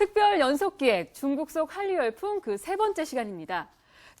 특별 연속 기획 중국 속 한류 열풍 그 세 번째 시간입니다.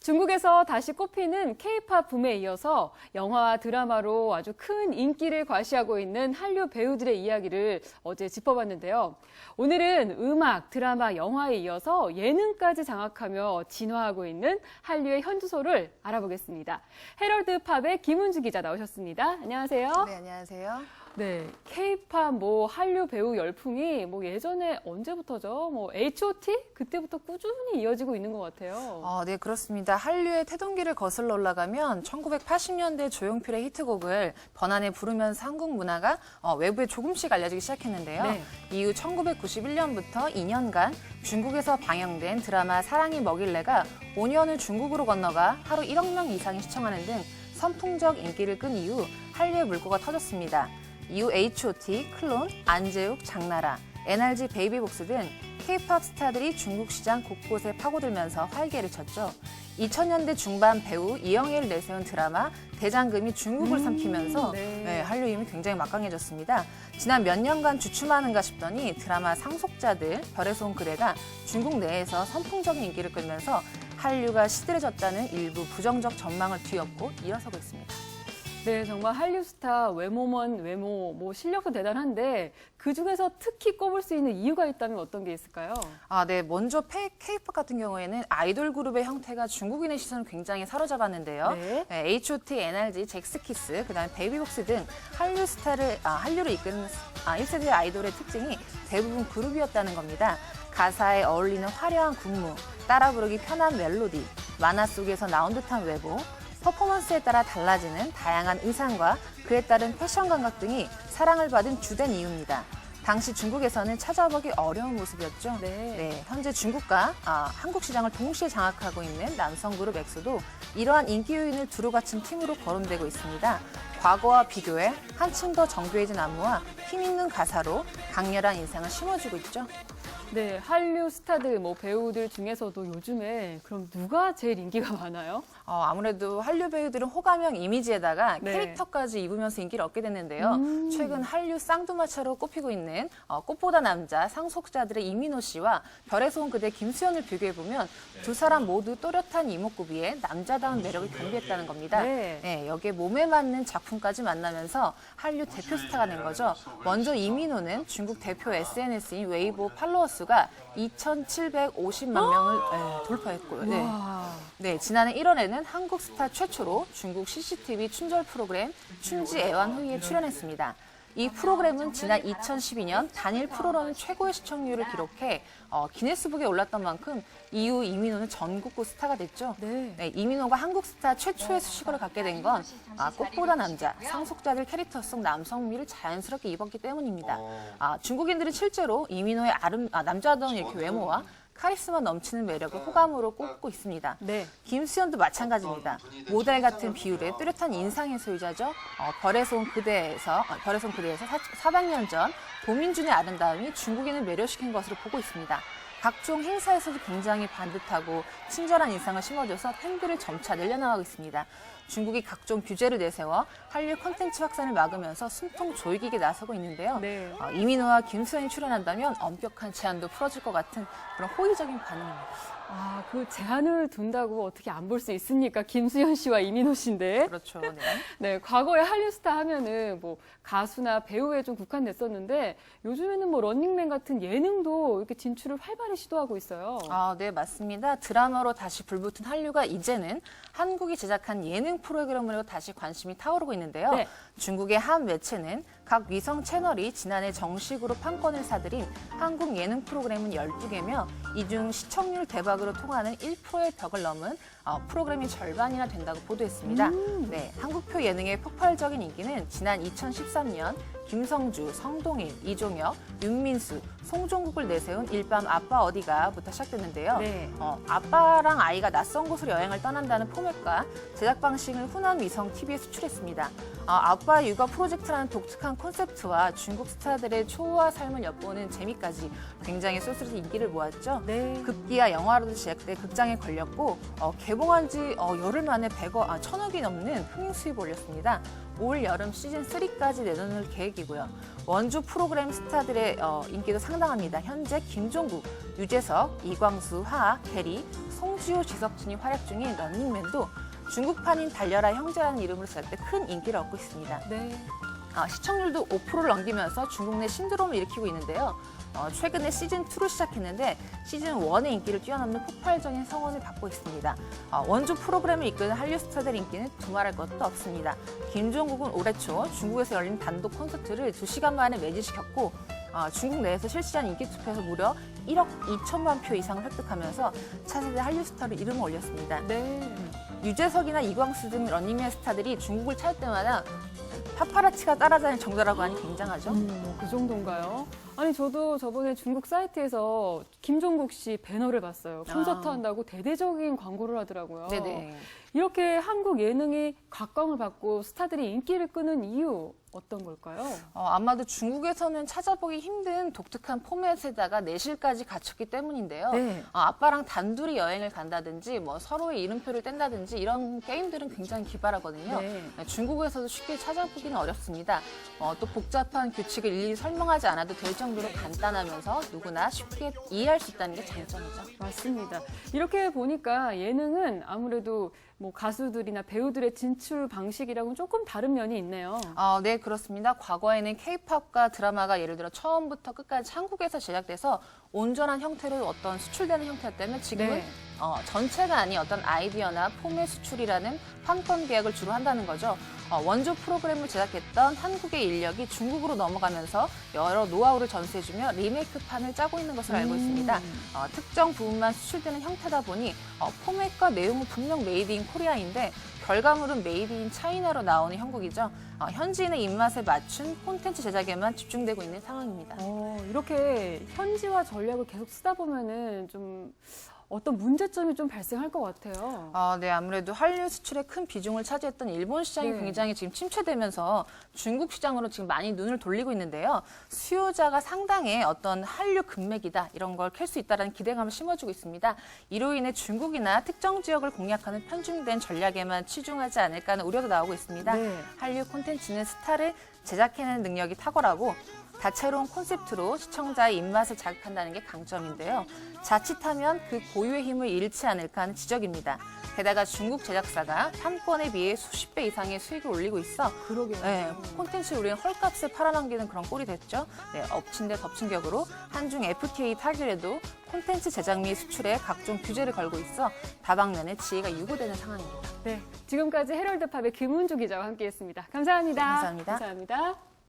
중국에서 다시 꼽히는 K-팝 붐에 이어서 영화와 드라마로 아주 큰 인기를 과시하고 있는 한류 배우들의 이야기를 어제 짚어봤는데요. 오늘은 음악, 드라마, 영화에 이어서 예능까지 장악하며 진화하고 있는 한류의 현주소를 알아보겠습니다. 헤럴드 팝의 김은주 기자 나오셨습니다. 안녕하세요. 네, 안녕하세요. 네, K-팝 뭐 한류 배우 열풍이 뭐 예전에 언제부터죠? 뭐 H.O.T 그때부터 꾸준히 이어지고 있는 것 같아요. 어, 네, 그렇습니다. 한류의 태동기를 거슬러 올라가면 1980년대 조용필의 히트곡을 번안에 부르면서 한국 문화가 어, 외부에 조금씩 알려지기 시작했는데요. 네. 이후 1991년부터 2년간 중국에서 방영된 드라마 사랑이 먹일래가 5년을 중국으로 건너가 하루 1억 명 이상이 시청하는 등 선풍적 인기를 끈 이후 한류의 물꼬가 터졌습니다. 이후 H.O.T, 클론, 안재욱, 장나라, NRG 베이비복스 등 K-팝 스타들이 중국 시장 곳곳에 파고들면서 활개를 쳤죠. 2000년대 중반 배우 이영애를 내세운 드라마 대장금이 중국을 삼키면서 네. 네, 한류 힘이 굉장히 막강해졌습니다. 지난 몇 년간 주춤하는가 싶더니 드라마 상속자들 별에서 온 그대가 중국 내에서 선풍적인 인기를 끌면서 한류가 시들해졌다는 일부 부정적 전망을 뒤엎고 일어서고 있습니다. 네, 정말 한류 스타 외모만 외모, 뭐 실력도 대단한데 그 중에서 특히 꼽을 수 있는 이유가 있다면 어떤 게 있을까요? 아, 네. 먼저 K-팝 같은 경우에는 아이돌 그룹의 형태가 중국인의 시선을 굉장히 사로잡았는데요. 네. 네, H.O.T, NRG, 잭스키스, 그다음에 베이비복스 등 한류 스타를 아, 한류를 이끄는 아, 1세대 아이돌의 특징이 대부분 그룹이었다는 겁니다. 가사에 어울리는 화려한 군무, 따라 부르기 편한 멜로디, 만화 속에서 나온 듯한 외모, 퍼포먼스에 따라 달라지는 다양한 의상과 그에 따른 패션 감각 등이 사랑을 받은 주된 이유입니다. 당시 중국에서는 찾아보기 어려운 모습이었죠. 네. 네, 현재 중국과 아, 한국 시장을 동시에 장악하고 있는 남성 그룹 엑소도 이러한 인기 요인을 두루 갖춘 팀으로 거론되고 있습니다. 과거와 비교해 한층 더 정교해진 안무와 힘있는 가사로 강렬한 인상을 심어주고 있죠. 네, 한류 스타들, 뭐 배우들 중에서도 요즘에 그럼 누가 제일 인기가 많아요? 어, 아무래도 한류 배우들은 호감형 이미지에다가 네. 캐릭터까지 입으면서 인기를 얻게 됐는데요. 음. 최근 한류 쌍두마차로 꼽히고 있는 어, 꽃보다 남자 상속자들의 이민호 씨와 별에서 온 그대 김수현을 비교해 보면 두 사람 모두 또렷한 이목구비에 남자다운 매력을 겸비했다는 겁니다. 네. 네, 여기에 몸에 맞는 작품까지 만나면서 한류 대표 스타가 된 거죠. 먼저 이민호는 중국 대표 SNS인 웨이보 팔로워 수가 2,750만 명을 네, 돌파했고요. 네. 와. 네, 지난해 1월에는 한국 스타 최초로 중국 CCTV 춘절 프로그램 춘지 애완호위에 출연했습니다. 이 프로그램은 지난 2012년 단일 프로로는 최고의 시청률을 기록해 어, 기네스북에 올랐던 만큼 이후 이민호는 전국구 스타가 됐죠. 네. 네, 이민호가 한국 스타 최초의 수식어를 갖게 된 건 아, 꽃보다 남자, 상속자들 캐릭터 속 남성미를 자연스럽게 입었기 때문입니다. 아, 중국인들은 실제로 이민호의 아름, 아, 남자다운 이렇게 외모와 카리스마 넘치는 매력을 호감으로 꼽고 있습니다. 네. 김수현도 마찬가지입니다. 모델 같은 비율의 뚜렷한 인상의 소유자죠. 어, 별에서 온 그대에서 어, 별에서 온 그대에서 400년 전 도민준의 아름다움이 중국인을 매료시킨 것으로 보고 있습니다. 각종 행사에서도 굉장히 반듯하고 친절한 인상을 심어줘서 팬들을 점차 늘려나가고 있습니다. 중국이 각종 규제를 내세워 한류 콘텐츠 확산을 막으면서 숨통 조이기에 나서고 있는데요. 네. 어, 이민호와 김수현이 출연한다면 엄격한 제한도 풀어질 것 같은 그런 호의적인 반응입니다. 아, 그 제한을 둔다고 어떻게 안 볼 수 있습니까? 김수현 씨와 이민호 씨인데. 그렇죠. 네. 네, 과거에 한류 스타 하면은 뭐 가수나 배우에 좀 국한됐었는데 요즘에는 뭐 런닝맨 같은 예능도 이렇게 진출을 활발히 시도하고 있어요. 아, 네, 맞습니다. 드라마로 다시 불붙은 한류가 이제는 한국이 제작한 예능 프로그램으로 다시 관심이 타오르고 있는데요. 네. 중국의 한 매체는 각 위성 채널이 지난해 정식으로 판권을 사들인 한국 예능 프로그램은 12개며 이 중 시청률 대박으로 통하는 1%의 벽을 넘은 어, 프로그램이 절반이나 된다고 보도했습니다. 네, 한국표 예능의 폭발적인 인기는 지난 2013년 김성주, 성동일, 이종혁, 윤민수, 송종국을 내세운 일밤 아빠 어디가부터 시작됐는데요. 네. 어, 아빠랑 아이가 낯선 곳으로 여행을 떠난다는 포맷과 제작 방식을 훈한 위성 TV에 수출했습니다. 어, 아빠 육아 프로젝트라는 독특한 콘셉트와 중국 스타들의 초호화 삶을 엿보는 재미까지 굉장히 쏠쏠히 인기를 모았죠. 네. 급기야 영화로도 제작돼 극장에 걸렸고 어, 개봉한 지 어, 열흘 만에 100억, 아, 천억이 넘는 흥행 수입을 올렸습니다. 올 여름 시즌 3까지 내놓을 계획이고요. 원주 프로그램 스타들의 어, 인기도 상당합니다. 현재 김종국, 유재석, 이광수, 하, 게리, 송지효, 지석진이 활약 중인 런닝맨도 중국판인 달려라 형제라는 이름으로 제작돼 큰 인기를 얻고 있습니다. 네. 아, 시청률도 5%를 넘기면서 중국 내 신드롬을 일으키고 있는데요. 어, 최근에 시즌 2를 시작했는데 시즌 1의 인기를 뛰어넘는 폭발적인 성원을 받고 있습니다. 어, 원주 프로그램을 이끄는 한류 스타들 인기는 두말할 것도 없습니다. 김종국은 올해 초 중국에서 열린 단독 콘서트를 2시간 만에 매진시켰고 어, 중국 내에서 실시한 인기 투표에서 무려 1억 2천만 표 이상을 획득하면서 차세대 한류 스타로 이름을 올렸습니다. 네. 유재석이나 이광수 등 런닝맨 스타들이 중국을 찾을 때마다 파파라치가 따라다니는 정도라고 하니 굉장하죠. 음, 그 정도인가요? 아니 저도 저번에 중국 사이트에서 김종국 씨 배너를 봤어요. 콘서트 아. 한다고 대대적인 광고를 하더라고요. 네네. 이렇게 한국 예능이 각광을 받고 스타들이 인기를 끄는 이유 어떤 걸까요? 어, 아마도 중국에서는 찾아보기 힘든 독특한 포맷에다가 내실까지 갖췄기 때문인데요. 네. 어, 아빠랑 단둘이 여행을 간다든지 뭐 서로의 이름표를 뗀다든지 이런 게임들은 굉장히 기발하거든요. 네. 네, 중국에서도 쉽게 찾아보기는 어렵습니다. 어, 또 복잡한 규칙을 일일이 설명하지 않아도 될 정도로 간단하면서 누구나 쉽게 이해할 수 있다는 게 장점이죠. 맞습니다. 이렇게 보니까 예능은 아무래도 뭐 가수들이나 배우들의 진출 방식이랑은 조금 다른 면이 있네요. 아, 네, 그렇습니다. 과거에는 케이팝과 드라마가 예를 들어 처음부터 끝까지 한국에서 제작돼서 온전한 형태로 어떤 수출되는 형태였다면 지금은 네. 어, 전체가 아닌 어떤 아이디어나 폼의 수출이라는 판권 계약을 주로 한다는 거죠. 어, 원조 프로그램을 제작했던 한국의 인력이 중국으로 넘어가면서 여러 노하우를 전수해주며 리메이크판을 짜고 있는 것으로 알고 음. 있습니다. 어, 특정 부분만 수출되는 형태다 보니 어, 포맷과 내용은 분명 메이드 인 코리아인데 결과물은 메이드 인 차이나로 나오는 형국이죠. 어, 현지인의 입맛에 맞춘 콘텐츠 제작에만 집중되고 있는 상황입니다. 어, 이렇게 현지화 전략을 계속 쓰다 보면은 좀 어떤 문제점이 좀 발생할 것 같아요. 아, 네, 아무래도 한류 수출에 큰 비중을 차지했던 일본 시장이 네. 굉장히 지금 침체되면서 중국 시장으로 지금 많이 눈을 돌리고 있는데요. 수요자가 상당의 어떤 한류 금맥이다 이런 걸 캘 수 있다는 기대감을 심어주고 있습니다. 이로 인해 중국이나 특정 지역을 공략하는 편중된 전략에만 치중하지 않을까 하는 우려도 나오고 있습니다. 네. 한류 콘텐츠는 스타를 제작해내는 능력이 탁월하고 다채로운 콘셉트로 시청자의 입맛을 자극한다는 게 강점인데요. 자칫하면 그 고유의 힘을 잃지 않을까 하는 지적입니다. 게다가 중국 제작사가 판권에 비해 수십 배 이상의 수익을 올리고 있어 그러게요. 네, 콘텐츠를 우리는 헐값에 팔아넘기는 그런 꼴이 됐죠. 네, 엎친 데 덮친 격으로 한중 FTA 타결에도 콘텐츠 제작 및 수출에 각종 규제를 걸고 있어 다방면의 지혜가 유고되는 상황입니다. 네. 지금까지 헤럴드 팝의 김은주 기자와 함께했습니다. 감사합니다. 네, 감사합니다. 감사합니다.